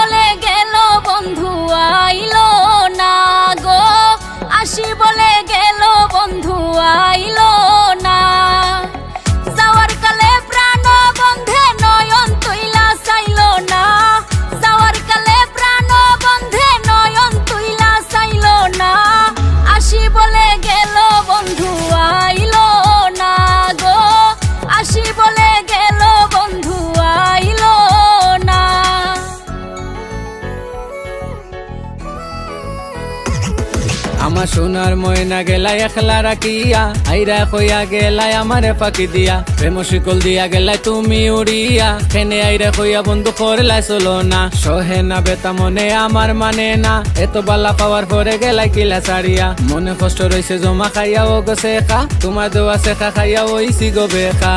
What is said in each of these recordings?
বলে গেল বন্ধু। আমার সোনার ময়না গেলাই একলা রাখিয়া, আইরা কইয়া গেলাই আমারে ফাঁকি দিয়া। প্রেম শিকল দিয়া গেলাই তুমি উড়িয়া খেনে আইরা কইয়া বন্ধু করলাই চলো না সহে না বেতা মনে আমার মানে না, এত বালা পাওয়ার পরে গেলাই কিলা সারিয়া মনে কষ্ট রয়েছে জমা খাইয়া ও গো শেখা, তোমার দোয়া শেখা খাইয়া ওইসি গো বেখা।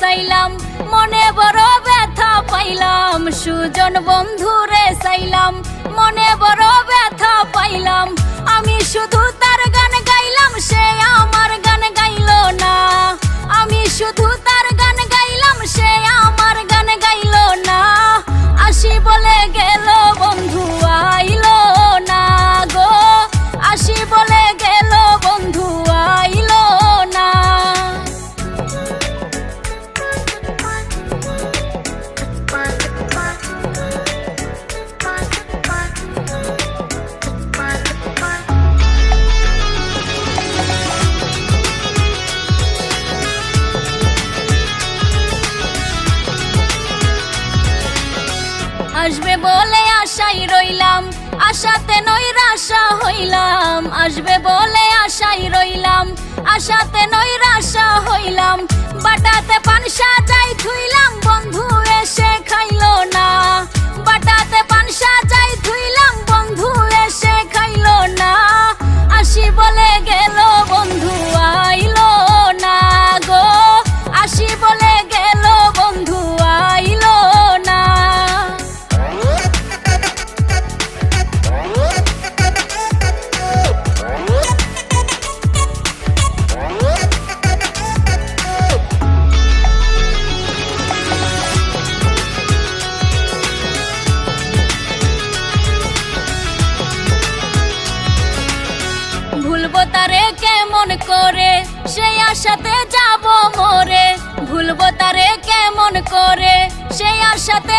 চাইলাম মনে বড় ব্যথা পাইলাম। সুজন বন্ধুরে আসবে বলে আশাই রইলাম, আশাতে নৈরাশা হইলাম। আসবে বলে আশাই রইলাম, আশাতে নৈরাশা হইলাম। বাটাতে পান সাজাই তারে কেমন করে? সেই আশাতে যাব মোরে। ভুলবো তারে কেমন করে? সেই আশাতে